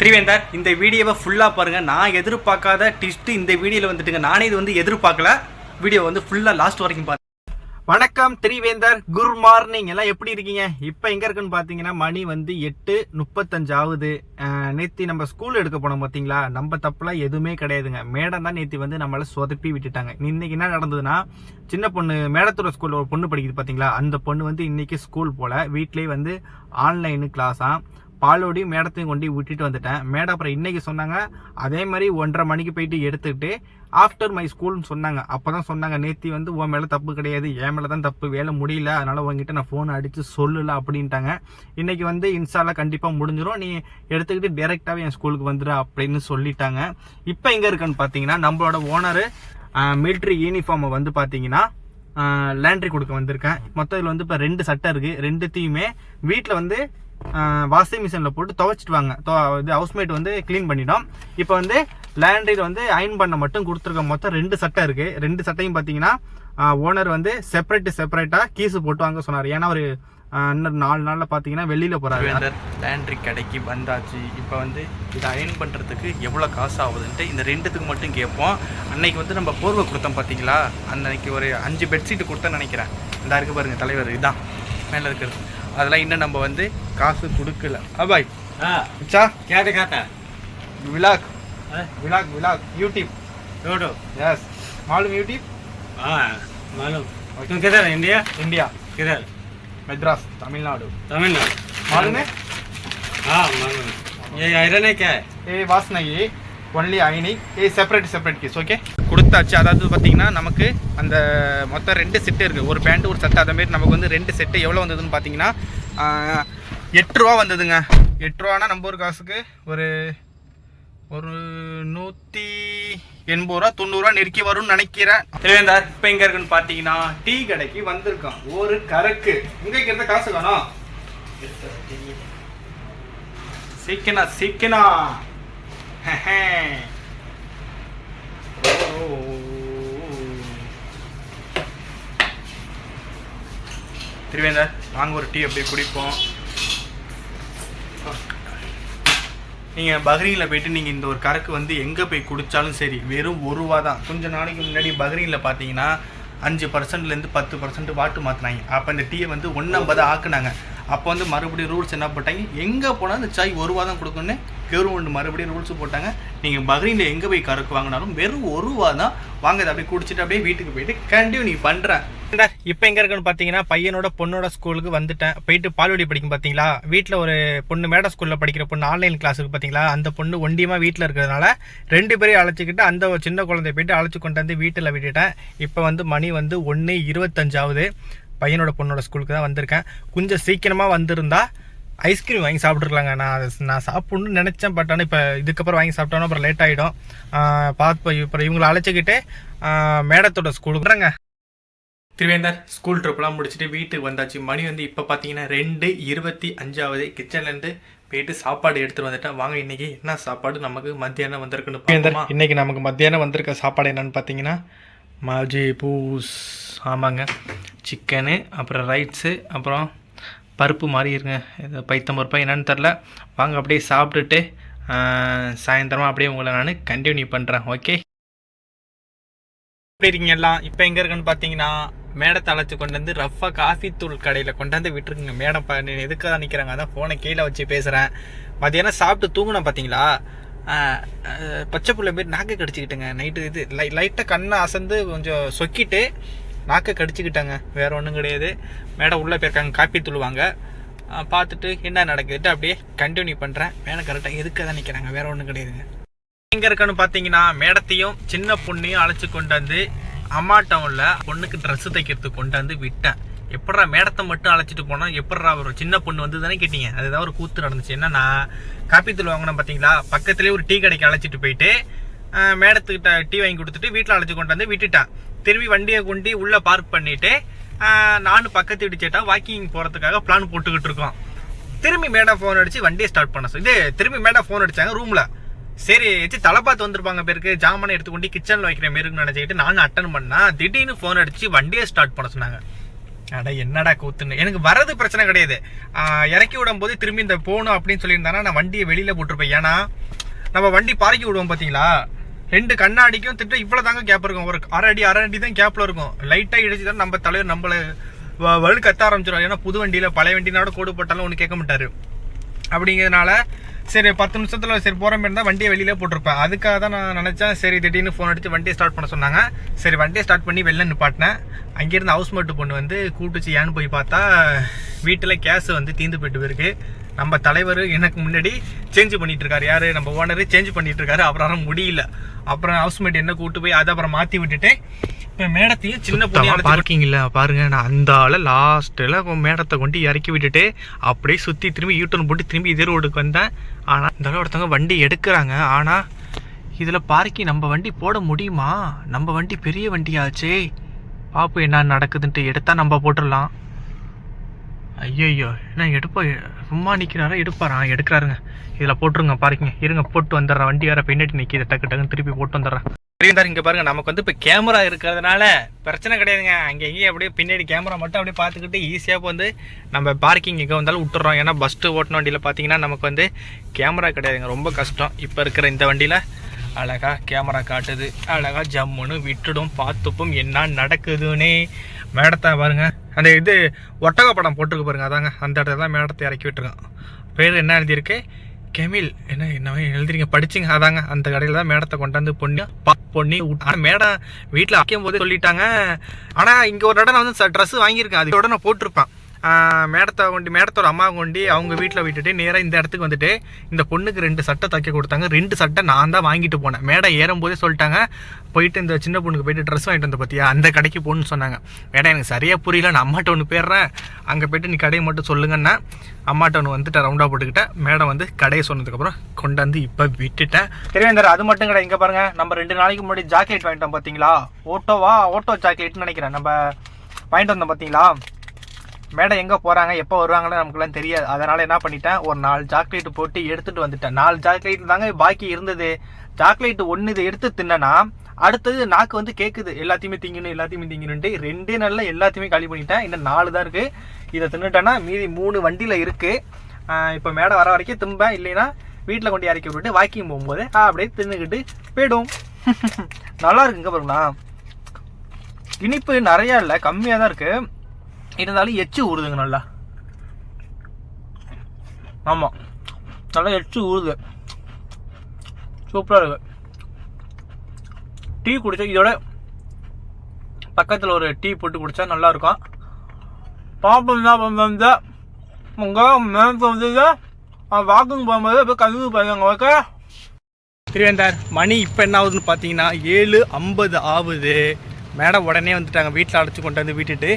திரிவேந்தர் இந்த வீடியோவை ஃபுல்லாக பாருங்கள் நான் எதிர்பார்க்காத டிஸ்ட்டு இந்த வீடியோவில் வந்துட்டுங்க. நானே இது வந்து எதிர்பார்க்கல. வீடியோ வந்து ஃபுல்லாக லாஸ்ட் வரைக்கும் பாருங்க. வணக்கம் திரிவேந்தர். குட் மார்னிங் எல்லாம் எப்படி இருக்கீங்க? இப்போ எங்கே இருக்குன்னு பார்த்தீங்கன்னா மணி வந்து எட்டு முப்பத்தஞ்சு ஆகுது. நேற்று நம்ம ஸ்கூல் எடுக்க போனோம் பார்த்தீங்களா நம்ம தப்புலாம் எதுவுமே கிடையாதுங்க. மேடம் தான் நேற்று வந்து நம்மளை சொதப்பி விட்டுட்டாங்க. இன்னைக்கு என்ன நடந்ததுன்னா சின்ன பொண்ணு மேடத்தோட ஸ்கூலில் ஒரு பொண்ணு படிக்குது பார்த்தீங்களா அந்த பொண்ணு வந்து இன்னைக்கு ஸ்கூல் போல வீட்லேயே வந்து ஆன்லைனு கிளாஸாக பாலோடையும் மேடத்தையும் கொண்டு விட்டுட்டு வந்துட்டேன். மேடம் அப்புறம் இன்றைக்கி சொன்னாங்க அதே மாதிரி ஒன்றரை மணிக்கு போயிட்டு எடுத்துக்கிட்டு ஆஃப்டர் மை ஸ்கூல்னு சொன்னாங்க. அப்போ தான் சொன்னாங்க நேத்தி வந்து உன் மேலே தப்பு கிடையாது என் மேலே தான் தப்பு வேலை முடியல அதனால் உங்ககிட்ட நான் ஃபோன் அடித்து சொல்லல அப்படின்ட்டாங்க. இன்றைக்கி வந்து இன்ஸ்டாவில் கண்டிப்பாக முடிஞ்சிடும் நீ எடுத்துக்கிட்டு டேரெக்டாகவே என் ஸ்கூலுக்கு வந்துடு அப்படின்னு சொல்லிட்டாங்க. இப்போ எங்கே இருக்குன்னு பார்த்தீங்கன்னா நம்மளோட ஓனரு மிலிட்ரி யூனிஃபார்மை வந்து பார்த்தீங்கன்னா லேண்ட்ரி கொடுக்க வந்திருக்கேன். மொத்தம் இதில் வந்து இப்போ ரெண்டு சட்டை இருக்குது ரெண்டுத்தையுமே வீட்டில் வந்து வாஷிங் மிஷினில் போட்டு துவைச்சிட்டு வாங்க. இது ஹவுஸ்மேட் வந்து க்ளீன் பண்ணிட்டோம் இப்போ வந்து லேண்ட்ரியில் வந்து அயன் பண்ண மட்டும் கொடுத்துருக்க மொத்தம் ரெண்டு சட்டை இருக்குது ரெண்டு சட்டையும் பார்த்தீங்கன்னா ஓனர் வந்து செப்பரேட் செப்பரேட்டாக கீஸு போட்டு வாங்க சொன்னார். ஏன்னா ஒரு இன்னும் நாலு நாளில் பார்த்தீங்கன்னா வெளியில் போகிறாரு லேண்ட்ரி கடைக்கு வந்தாச்சு. இப்போ வந்து இதை அயன் பண்ணுறதுக்கு எவ்வளோ காசு ஆகுதுன்ட்டு இந்த ரெண்டுத்துக்கு மட்டும் கேட்போம். அன்னைக்கு வந்து நம்ம போர்வை கொடுத்தோம் பார்த்தீங்களா அன்னைக்கு ஒரு அஞ்சு பெட்ஷீட் கொடுத்தேன்னு நினைக்கிறேன். இந்த இருக்கு பாருங்கள் தலைவர் இதுதான் மேலே இருக்கிறது. அதெல்லாம் இன்னும் நம்ம வந்து காசு கொடுக்கல அபாய் हाँ அச்சா क्या दिखाता है விலாக் हाँ? விலாக் விலாக் யூடியூப் टोटो यस मालूम यूट्यूब हाँ मालूम तुम किधर है इंडिया इंडिया किधर मद्रास तमिलनाडु तमिलनाडु मालूम है हाँ मालूम ये आयरन है क्या है ஏ வாசனையே only ஐனி a separate separate case okay கொடுத்தாச்சு. அதாவது பார்த்தீங்கன்னா நமக்கு அந்த மொத்தம் ரெண்டு செட்டு இருக்குது ஒரு பேண்ட்டு ஒரு சட்டை அதேமாரி நமக்கு வந்து ரெண்டு செட்டு எவ்வளோ வந்ததுன்னு பார்த்தீங்கன்னா எட்டுரூவா வந்ததுங்க. எட்டுரூவானா நம்ம ஒரு காசுக்கு ஒரு ஒரு நூற்றி எண்பது ரூபா தொண்ணூறுரூவா நெருக்கி வரும்னு நினைக்கிறேன். தேவேந்தார் இப்போ எங்கே இருக்குன்னு பார்த்தீங்கன்னா டீ கடைக்கு வந்திருக்கோம் ஒரு கரக்கு. இங்கே இருக்கிறத காசு காணோம் சீக்கினா சீக்கினா? திருவேந்தர் நாங்கள் ஒரு டீ அப்படியே குடிப்போம். நீங்கள் பஹ்ரீனில் போயிட்டு நீங்கள் இந்த ஒரு கறக்கு வந்து எங்கே போய் குடித்தாலும் சரி வெறும் ஒரு ரூபா தான். கொஞ்சம் நாளைக்கு முன்னாடி பஹ்ரீனில் பார்த்தீங்கன்னா அஞ்சு பர்சன்ட்லேருந்து பத்து பர்சன்ட் வாட்டு மாற்றினாங்க அப்போ இந்த டீயை வந்து ஒன்றம்பது ஆக்குனாங்க. அப்போ வந்து மறுபடியும் ரூல்ஸ் என்ன போட்டாங்க? எங்கே போனால் இந்த சாய் ஒரு ரூபா தான் கொடுக்கணுன்னு கவர்மெண்ட் மறுபடியும் ரூல்ஸ் போட்டாங்க. நீங்கள் பஹ்ரீனில் எங்கே போய் கருக்கு வாங்கினாலும் வெறும் ஒரு ரூபா தான் வாங்க அப்படியே குடிச்சிட்டு அப்படியே வீட்டுக்கு போயிட்டு கண்டினியூ பண்ணுறேன் இப்போ எங்கே இருக்குன்னு பார்த்தீங்கன்னா பையனோட பொண்ணோட ஸ்கூலுக்கு வந்துட்டேன். போயிட்டு பால்வடி படிக்கும் பார்த்தீங்களா வீட்டில் ஒரு பொண்ணு மேட ஸ்கூலில் படிக்கிற பொண்ணு ஆன்லைன் கிளாஸுக்கு பார்த்தீங்களா அந்த பொண்ணு ஒண்டியமாக வீட்டில் இருக்கிறதுனால ரெண்டு பேரையும் அழைச்சிக்கிட்டு அந்த சின்ன குழந்தைய போயிட்டு அழைச்சி கொண்டு வந்து வீட்டில் விட்டுட்டேன். இப்போ வந்து மணி வந்து ஒன்று இருபத்தஞ்சாவது. பையனோட பொண்ணோட ஸ்கூலுக்கு தான் வந்திருக்கேன். கொஞ்சம் சீக்கிரமாக வந்திருந்தா ஐஸ்கிரீம் வாங்கி சாப்பிட்ருக்கலாங்க நான் அதை நான் சாப்பிட்ணுன்னு நினச்சேன் பட் ஆனால் இப்போ இதுக்கப்புறம் வாங்கி சாப்பிட்டோன்னா அப்புறம் லேட் ஆகிடும் பார்த்து அப்புறம் இவங்களை அழைச்சிக்கிட்டு மேடத்தோட ஸ்கூலுக்கு வரேங்க. திருவேந்தர் ஸ்கூல் ட்ரிப்லாம் முடிச்சுட்டு வீட்டுக்கு வந்தாச்சு. மணி வந்து இப்போ பார்த்தீங்கன்னா ரெண்டு இருபத்தி அஞ்சாவது. கிச்சன்லேருந்து போயிட்டு சாப்பாடு எடுத்துட்டு வந்துட்டேன். வாங்க இன்னைக்கு என்ன சாப்பாடு நமக்கு மத்தியானம் வந்திருக்குன்னு பார்ப்போமா? இன்னைக்கு நமக்கு மத்தியானம் வந்திருக்க சாப்பாடு என்னன்னு பார்த்தீங்கன்னா மாஜி பூஸ் ஆமாங்க. சிக்கனு அப்புறம் ரைட்ஸு அப்புறம் பருப்பு மாதிரி இருங்க. இது பைத்தம் பருப்பா என்னென்னு தெரில வாங்க அப்படியே சாப்பிட்டுட்டு சாயந்தரமாக அப்படியே உங்களை நான் கண்டினியூ பண்ணுறேன் ஓகே எப்படி இருக்கீங்க எல்லாம்? இப்போ எங்கே இருக்குன்னு பார்த்தீங்கன்னா மேடத்தை அழைச்சி கொண்டு வந்து ரஃபாக காஃபி தூள் கடையில் கொண்டாந்து விட்டுருக்குங்க. மேடம் ப எதுக்காக நிற்கிறாங்க அதான் ஃபோனை கீழே வச்சு பேசுகிறேன் மதியானம் சாப்பிட்டு தூங்கினேன் பார்த்தீங்களா பச்சை புள்ள பேர் நாக்கு கடிச்சிக்கிட்டுங்க. நைட்டு இது லை லைட்டாக கண்ணை அசந்து கொஞ்சம் சொக்கிட்டு நாக்கை கடிச்சிக்கிட்டாங்க. வேறு ஒன்றும் கிடையாது. மேடம் உள்ளே போயிருக்காங்க காப்பி தூள்வாங்க பார்த்துட்டு என்ன நடக்குதுட்டு அப்படியே கண்டினியூ பண்ணுறேன் மேடம் கரெக்டாக எதுக்காக தான் நிற்கிறாங்க வேறு ஒன்றும் கிடையாதுங்க. எங்கே இருக்கான்னு பார்த்தீங்கன்னா மேடத்தையும் சின்ன பொண்ணையும் அழைச்சி கொண்டு வந்து அம்மா டவுனில் பொண்ணுக்கு ட்ரெஸ்ஸு தைக்கிறதுக்கு கொண்டு வந்து விட்டேன். எப்படா மேடத்தை மட்டும் அழைச்சிட்டு போனால் எப்படா ஒரு சின்ன பொண்ணு வந்து தானே கேட்டீங்க. அதுதான் ஒரு கூத்து நடந்துச்சு. என்னன்னா காப்பி தூள் வாங்கினேன் பார்த்தீங்களா? பக்கத்துலேயே ஒரு டீ கடைக்கு அழைச்சிட்டு போயிட்டு மேடத்துக்கிட்ட டீ வாங்கி கொடுத்துட்டு வீட்டில் அழைச்சி கொண்டு வந்து விட்டுட்டேன் திரும்பி வண்டியை கொண்டு உள்ளே பார்க் பண்ணிவிட்டு நானும் பக்கத்து வீட்டு சேட்டா வாக்கிங் போகிறதுக்காக பிளான் போட்டுக்கிட்டு இருக்கோம். திரும்பி மேடம் ஃபோன் அடித்து வண்டியை ஸ்டார்ட் பண்ண இது திரும்பி மேடம் ஃபோன் அடிச்சாங்க ரூமில் சரி எச்சு தலை பார்த்து வந்திருப்பாங்க பேருக்கு ஜாமானை எடுத்துக்கொண்டு கிச்சனில் வைக்கிற மாரி நினச்சிக்கிட்டு நானும் அட்டன் பண்ணால் திடீர்னு ஃபோன் அடிச்சு வண்டியை ஸ்டார்ட் பண்ண சொன்னாங்க. அட என்னடா கூத்துன்னு. எனக்கு வரது பிரச்சனை கிடையாது. இறக்கி விடும் போது திரும்பி இந்த போகணும் அப்படின்னு சொல்லியிருந்தானா நான் வண்டியை வெளியில் போட்டிருப்பேன். ஏன்னா நம்ம வண்டி பார்க்கி விடுவோம் பார்த்தீங்களா ரெண்டு கண்ணாடிக்கும் திட்ட இவ்வளவு தாங்க கேப் இருக்கும். ஒரு அரை அடி அரை அடி தான் கேப்ல இருக்கும். லைட்டா இடிச்சு தான் நம்ம தலைவர் நம்மள வ- வலு கத்த ஆரம்பிச்சிடும் ஏன்னா புது வண்டியில பழைய வண்டினாட கோடு போட்டாலும் ஒன்று கேட்க மாட்டாரு. அப்படிங்கிறதுனால சரி பத்து நிமிஷத்துல சரி போற மாதிரி இருந்தால் வண்டியை வெளியில போட்டிருப்பேன். அதுக்காக தான் நான் நினைச்சேன் சரி திடீர்னு ஃபோன் அடிச்சு வண்டியை ஸ்டார்ட் பண்ண சொன்னாங்க. சரி வண்டியை ஸ்டார்ட் பண்ணி வெளில நிப்பாட்டினேன். அங்கேருந்து ஹவுஸ் மேட்டு பொண்ணு வந்து கூட்டுச்சு ஏன்னு போய் பார்த்தா வீட்டில் கேஸ் வந்து தீந்து போயிட்டு போயிருக்கு. நம்ம தலைவர் எனக்கு முன்னாடி சேஞ்ச் பண்ணிட்டு இருக்காரு யாரு? நம்ம ஓனர் சேஞ்ச் பண்ணிட்டு இருக்காரு அப்புறம் முடியல. அப்புறம் ஹவுஸ் மேட் என்ன கூட்டு போய் அதை அப்புறம் மாத்தி விட்டுட்டு இப்போ மேடத்தையும் சின்ன பொண்ணு பார்க்கிங் இல்லை. பாருங்க நான் அந்த ஆள லாஸ்ட்டில் மேடத்தை கொண்டு இறக்கி விட்டுட்டு அப்படியே சுற்றி திரும்பி யூட்டர்ன் போட்டு திரும்பி இதே ரோடுக்கு வந்தேன். ஆனால் இந்த ஒருத்தவங்க வண்டி எடுக்கிறாங்க. ஆனால் இதில் பார்க்கிங் நம்ம வண்டி போட முடியுமா? நம்ம வண்டி பெரிய வண்டியாச்சே. பாப்பு என்ன நடக்குதுன்ட்டு எடுத்தா நம்ம போட்டுடலாம். ஐயோ என்ன எடுப்பா? சும்மா நிற்கிறாரா எடுப்பாரா? எடுக்கிறாருங்க. இதில் போட்டுருங்க பாருங்க. இருங்க போட்டு வந்துடுறேன். வண்டி வேற பின்னாடி நிற்கிது டக்கு டக்குன்னு திருப்பி போட்டு வந்துடுறேன். தெரியும் இங்கே பாருங்க. நமக்கு வந்து இப்போ கேமரா இருக்கிறதுனால பிரச்சனை கிடையாதுங்க. அங்கே எங்கேயும் அப்படியே பின்னாடி கேமரா மட்டும் அப்படியே பார்த்துக்கிட்டு ஈஸியாக வந்து நம்ம பார்க்கிங் எங்கே வந்தாலும் விட்டுறோம் ஏன்னா பஸ்ட்டு ஓட்டின வண்டியில் பார்த்தீங்கன்னா நமக்கு வந்து கேமரா கிடையாதுங்க. ரொம்ப கஷ்டம். இப்போ இருக்கிற இந்த வண்டியில் அழகாக கேமரா காட்டுது. அழகாக ஜம்முன்னு விட்டுடும் பார்த்துப்போம். என்ன நடக்குதுன்னே மேடத்தை பாருங்க. அந்த இது ஒட்டக படம் போட்டிருக்கு பாருங்க அதாங்க. அந்த இடத்துல தான் மேடத்தை இறக்கி விட்டுருக்கான். பேர் என்ன எழுதியிருக்கு? கெமில். என்ன என்ன எழுதுறீங்க படிச்சிங்க அதாங்க. அந்த கடையில் தான் மேடத்தை கொண்டாந்து பொண்ணு பா பொண்ணி ஆனால் மேடம் வீட்டில் வைக்கும் போதே சொல்லிட்டாங்க. ஆனால் இங்கே ஒரு இடம் நான் வந்து ட்ரெஸ் வாங்கியிருக்கேன். அது உடனே போட்டிருப்பேன். மேடத்தை கொண்டு மேடத்தோட அம்மா கொண்டு அவங்க வீட்டில் விட்டுட்டு நேராக இந்த இடத்துக்கு வந்துட்டு இந்த பொண்ணுக்கு ரெண்டு சட்டை தைக்க கொடுத்தாங்க. ரெண்டு சட்டை நான் தான் வாங்கிட்டு போனேன். மேடம் ஏறும்போதே சொல்லிட்டாங்க. போயிட்டு இந்த சின்ன பொண்ணுக்கு போயிட்டு ட்ரெஸ் வாங்கிட்டு வந்த பார்த்தியா அந்த கடைக்கு போகணுன்னு சொன்னாங்க. மேடம் எனக்கு சரியாக புரியல. நான் அம்மாட்ட ஒன்று போயிடுறேன் அங்கே போயிட்டு நீ கடையை மட்டும் சொல்லுங்கன்னா அம்மாட்ட ஒன்று வந்துட்டு ரவுண்டாக போட்டுக்கிட்டேன். மேடம் வந்து கடையை சொன்னதுக்கப்புறம் கொண்டாந்து இப்போ விட்டுட்டேன். தெரியும் அது மட்டும் கடை இங்கே பாருங்கள் நம்ம ரெண்டு நாளைக்கு முன்னாடி ஜாக்கெட் வாங்கிட்டோம் பார்த்தீங்களா ஓட்டோவா ஓட்டோ ஜாக்கெட்னு நினைக்கிறேன். நம்ம வாங்கிட்டு வந்தோம் பார்த்தீங்களா மேடம் எங்கே போகிறாங்க எப்போ வருவாங்கன்னு நமக்குலாம் தெரியாது. அதனால் என்ன பண்ணிட்டேன் ஒரு நாலு சாக்லேட் போட்டு எடுத்துகிட்டு வந்துட்டேன். நாலு சாக்லேட் தாங்க பாக்கி இருந்தது. சாக்லேட் ஒன்று இதை எடுத்து தின்னனா அடுத்தது நாக்கு வந்து கேட்குது எல்லாத்தையுமே திங்கணும் எல்லாத்தையுமே திங்கணுன்ட்டு ரெண்டே நாளில் எல்லாத்தையுமே காலி பண்ணிட்டேன். இன்னும் நாலு தான் இருக்குது இதை தின்னுட்டேன்னா மீதி மூணு வண்டியில் இருக்குது இப்போ மேடம் வர வரைக்கும் திம்பேன் இல்லைன்னா வீட்டில் கொண்டு இறக்கி விட்டுட்டு வாக்கிங் போகும்போது அப்படியே தின்னுக்கிட்டு போயிடும். நல்லா இருக்குங்க பாருங்களா இனிப்பு நிறையா இல்லை கம்மியாக தான் இருக்குது இருந்தாலும் எச்சு ஊறுதுங்க நல்லா. ஆமாம் நல்லா எச்சு ஊறுது. சூப்பராக இருக்கு. டீ குடிச்சா இதோட பக்கத்தில் ஒரு டீ போட்டு குடிச்சா நல்லா இருக்கும். பாப்பம் தான் வந்து உங்கள் மேம் வந்து வாக்கிங் போகும்போது இப்போ கழுவு போயிருங்க ஓகே திருவேந்தார் மணி இப்போ என்ன ஆகுதுன்னு பார்த்தீங்கன்னா ஏழு ஐம்பது ஆகுது. மேடம் உடனே வந்துட்டாங்க. வீட்டில் அடைச்சி கொண்டு வந்து விட்டுட்டு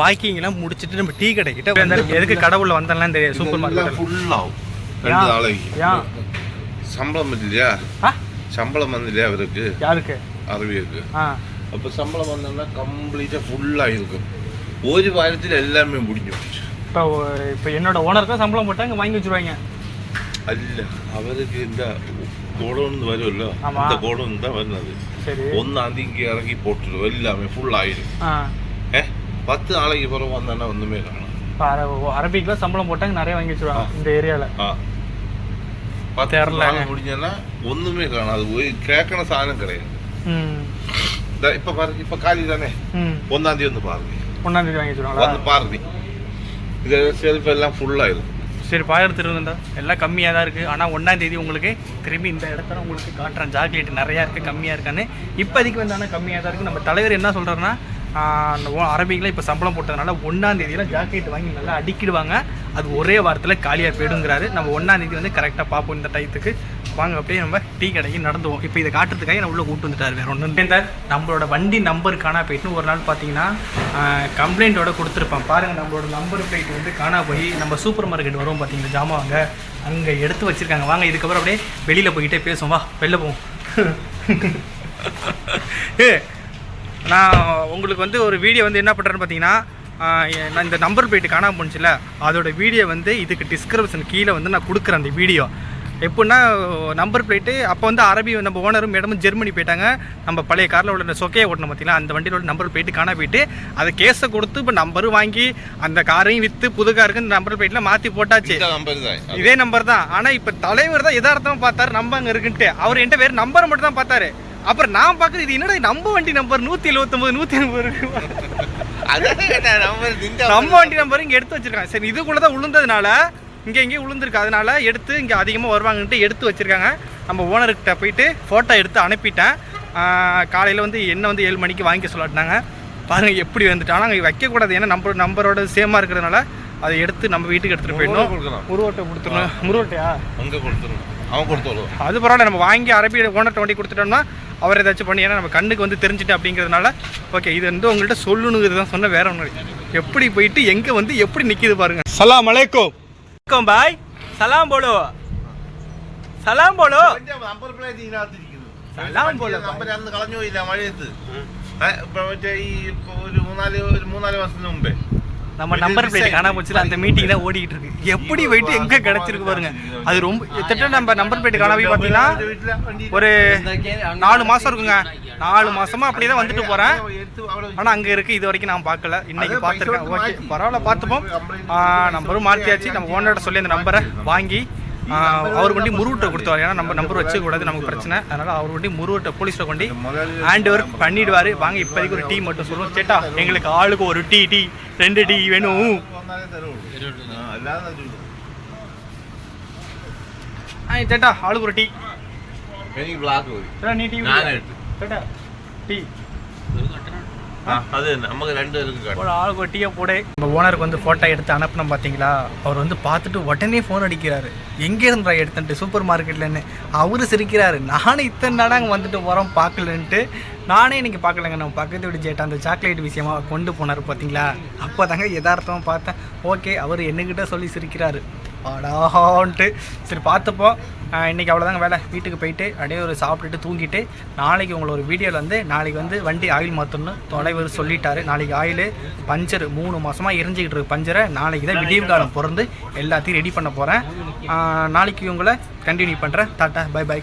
பார்க்கிங்லாம் முடிச்சுட்டு நம்ம டீ கடை கிட்ட வேந்தார் எதுக்கு கடவுளில் வந்தேன்லாம் தெரியாது சூப்பர் மார்க்கெட் ஃபுல்லாகும் ரெண்டு நாளைக்கு சம்பளம் இல்லையா? சம்பளம் வந்து இல்லையா அவருக்கு? யாருக்கு? அரவியருக்கு. அப்போ சம்பளம் வந்தோம்னா கம்ப்ளீட்டாக ஃபுல்லாக இருக்கும் ஒரு வாரத்தில் எல்லாமே முடிஞ்சு போச்சு. இப்போ இப்போ என்னோட ஓனருக்கு சம்பளம் போட்டாங்க வாங்கி வச்சுருவாங்க. அல்ல அவருக்கு இந்த கோடவுன் வரும்ல அந்த கோடவுன் தான் வருது ஒன்னாம் தேதி இறங்கி போட்டுரும் எல்லாமே ஃபுல் ஆயிடும் ஏ பத்து நாளைக்கு பிறகு வந்தானா ஒண்ணுமே காணும் அரபிக்கெல்லாம் சம்பளம் போட்டாங்க நிறைய வாங்கி வச்சிருவாங்க இந்த ஏரியால பத்து நாள் முடிஞ்சனா ஒண்ணுமே காணும் அது ஒரு கேட்கண சாதனம் கிடையாது இப்ப பாருங்க இப்ப காலி தானே ஒன்னாம் தேதி வந்து பாருங்க ஒன்னாம் தேதி வாங்கி வச்சிருவாங்க வந்து பாருங்க இது செல்ஃப் எல்லாம் ஃபுல்லாயிரும் சரி பாயிரத்து இருந்தா எல்லாம் கம்மியாக தான் இருக்குது ஆனால் ஒன்றாந்தேதி உங்களுக்கு திரும்பி இந்த இடத்துல உங்களுக்கு காட்டுறேன். சாக்லேட் நிறையா இருக்குது கம்மியாக இருக்கான்னு. இப்போதைக்கு வந்து ஆனால் கம்மியாக தான் இருக்குது நம்ம தலைவர் என்ன சொல்கிறாருன்னா அந்த அரபிக்கில் இப்போ சம்பளம் போட்டதுனால ஒன்றாந்தேதியில் ஜாக்கெட் வாங்கி நல்லா அடிக்கிடுவாங்க. அது ஒரே வாரத்தில் காலியாக போயிடுங்கிறாரு. நம்ம ஒன்றாந்தேதி வந்து கரெக்டாக பார்ப்போம் இந்த டயத்துக்கு வாங்க அப்படியே நம்ம டீ கடைக்கு நடந்துவோம். இப்போ இதை காட்டுறதுக்காக நான் உள்ளே கூட்டு வந்துட்டார் வேறு ஒன்றும் சார்? நம்மளோட வண்டி நம்பர் காணா போயிட்டுன்னு ஒரு நாள் பார்த்தீங்கன்னா கம்ப்ளைண்ட்டோட கொடுத்துருப்பேன். பாருங்கள் நம்மளோட நம்பர் பிளேட் வந்து காணா போய் நம்ம சூப்பர் மார்க்கெட் வரும் பார்த்தீங்களா ஜாமான் வாங்க அங்கே எடுத்து வச்சுருக்காங்க. வாங்க இதுக்கப்புறம் அப்படியே வெளியில் போய்கிட்டே பேசுவோம். வா வெளில போவோம். ஏ நான் உங்களுக்கு வந்து ஒரு வீடியோ வந்து என்ன பண்ணுறேன்னு பார்த்தீங்கன்னா நான் இந்த நம்பர் பிளேட் காணாமல் போணுச்சுல அதோட வீடியோ வந்து இதுக்கு டிஸ்கிரிப்ஷன் கீழே வந்து நான் கொடுக்குறேன் அந்த வீடியோ எப்படின்னா நம்பர் பிளேட்டு அப்போ வந்து அரபி நம்ம ஓனரும் மேடமும் ஜெர்மனி போயிட்டாங்க. நம்ம பழைய காரில் உள்ள சொக்கையை ஓட்டணும் பார்த்தீங்களா? அந்த வண்டியில் உள்ள நம்பர் பிளேட்டு காண போயிட்டு அதை கேஸை கொடுத்து இப்போ நம்பரும் வாங்கி அந்த காரையும் விற்று புது காருக்கு இந்த நம்பர் பிளேட்டில் மாற்றி போட்டாச்சு. இதே நம்பர் தான். ஆனால் இப்போ தலைவர் தான் எதார்த்தமாக பார்த்தாரு நம்ம அங்கே இருக்குன்ட்டு. அவர் என்கிட்ட வேறு நம்பரை மட்டும் தான் பார்த்தாரு. அப்புறம் நான் பார்க்குறது இது என்னடா நம்ம வண்டி நம்பர் நூற்றி எழுபத்தொம்பது நூற்றி எண்பது நம்ம வண்டி நம்பர் இங்கே எடுத்து வச்சிருக்காங்க. சரி இதுக்குள்ளே தான் விழுந்ததுனால இங்கே இங்கே விழுந்திருக்கு அதனால எடுத்து இங்கே அதிகமாக வருவாங்கன்ட்டு எடுத்து வச்சிருக்காங்க. நம்ம ஓனர்கிட்ட போயிட்டு ஃபோட்டோ எடுத்து அனுப்பிட்டேன். காலையில் வந்து என்ன வந்து ஏழு மணிக்கு வாங்கிக்க சொல்லாட்டினாங்க. பாருங்கள் எப்படி வந்துட்டு ஆனால் அங்கே வைக்கக்கூடாது. ஏன்னா நம்பர் நம்பரோட சேமாக இருக்கிறதுனால அதை எடுத்து நம்ம வீட்டுக்கு எடுத்துகிட்டு போயிடணும். கொடுக்கலாம் முருவட்டை கொடுத்துடணும். முருவட்டையா அங்க கொடுத்துருவோம் அவன் கொடுத்துருவோம் அது பரவாயில்ல நம்ம வாங்கி அரபி ஓனர்ட்ட வண்டி கொடுத்துட்டோம்னா அவர் ஏதாச்சும் பண்ணி ஏன்னா நம்ம கண்ணுக்கு வந்து தெரிஞ்சுட்டு அப்படிங்கிறதுனால ஓகே இது வந்து உங்கள்கிட்ட சொல்லணுங்கிறது தான் சொன்ன வேற ஒன்று எப்படி போயிட்டு எங்கே வந்து எப்படி நிற்கிது பாருங்க சலாம் அலைக்கும் வணக்கம் பாய் சலாம் போலோ സലാം പോലോ നമ്പർ പ്ലേറ്റ് ഇതിനകത്തിരിക്കുന്നു സലാം പോലെ നമ്പർ അന്ന് കളഞ്ഞു പോയില്ല മഴയത്ത് ഏ, ഇപ്പൊ മറ്റേ ഈ ഇപ്പൊ ഒരു മൂന്നാല് ഒരു മൂന്നാല് മാസത്തിന് മുമ്പേ நம்ம நம்பர் பிளேட் காணாம போச்சு அந்த மீட்டிங் தான் ஓடிட்டு இருக்கு. எப்படி போயிட்டு எங்க கிடைச்சிருக்கு பாருங்க அது ரொம்ப கிட்டத்தட்ட நம்ம நம்பர் பிளேட் காணாம பார்த்தீங்கன்னா ஒரு நாலு மாசம் இருக்குங்க. நாலு மாசமா அப்படியே தான் வந்துட்டு போறேன். ஆனா அங்க இருக்கு இது வரைக்கும் நான் பார்க்கல. இன்னைக்கு பார்த்துருக்கேன். ஓகே பரவாயில்ல பார்த்துப்போம். நம்பரும் மாற்றியாச்சு நம்ம ஓனர்கிட்ட சொல்லி அந்த நம்பரை வாங்கி அவர் வண்டி முருகிட்ட கொடுத்துருவார் ஏன்னா நம்ம நம்பர் வச்சக்கூடாது நமக்கு பிரச்சனை. அதனால் அவர் வண்டி முருகிட்ட போலீஸில் கொண்டு ஹேண்ட் ஓவர் பண்ணிடுவார். வாங்க இப்போதைக்கு ஒரு டீ மட்டும் சொல்லுவோம். சேட்டா எங்களுக்கு ஆளுக்கு ஒரு டீ டீ ரெண்டு டீ வேணும். ஆ சேட்டா ஆளுக்கு ஒரு டீ எனக்கு டீ டீ அது நமக்கு ரெண்டு இருக்கு ஆள் கொட்டியே போடே. நம்ம ஓனருக்கு வந்து ஃபோட்டோ எடுத்து அனுப்பினோம் பாத்தீங்களா? அவர் வந்து பார்த்துட்டு உடனே ஃபோன் அடிக்கிறாரு. எங்கே இருந்தா எடுத்துட்டு சூப்பர் மார்க்கெட்லன்னு அவரு சிரிக்கிறாரு. நானும் இத்தனை நாடாங்க வந்துட்டு வரோம் பார்க்கலன்ட்டு. நானே இன்னைக்கு பார்க்கலங்க. நம்ம பக்கத்து வீடு ஜேட்டா அந்த சாக்லேட் விஷயமா கொண்டு போனார் பார்த்தீங்களா அப்போ தாங்க எதார்த்தமாக பார்த்தேன். ஓகே அவர் என்னக்கிட்ட சொல்லி சிரிக்கிறாரு. அடான்ட்டு சரி பார்த்துப்போம் இன்றைக்கி இன்னைக்கு அவ்வளோதாங்க வேலை. வீட்டுக்கு போயிட்டு அப்படியே ஒரு சாப்பிட்டுட்டு தூங்கிட்டு நாளைக்கு உங்களை ஒரு வீடியோவில் வந்து நாளைக்கு வந்து வண்டி ஆயில் மாற்றணும்னு தொலைவர் சொல்லிட்டாரு. நாளைக்கு ஆயில் பஞ்சர் மூணு மாதமாக எரிஞ்சிக்கிட்டு இருக்கு பஞ்சரை நாளைக்கு தான் விடிவு காலம் பிறந்து எல்லாத்தையும் ரெடி பண்ண போகிறேன் நாளைக்கு உங்களை கண்டினியூ பண்ணுறேன் டாட்டா பை பை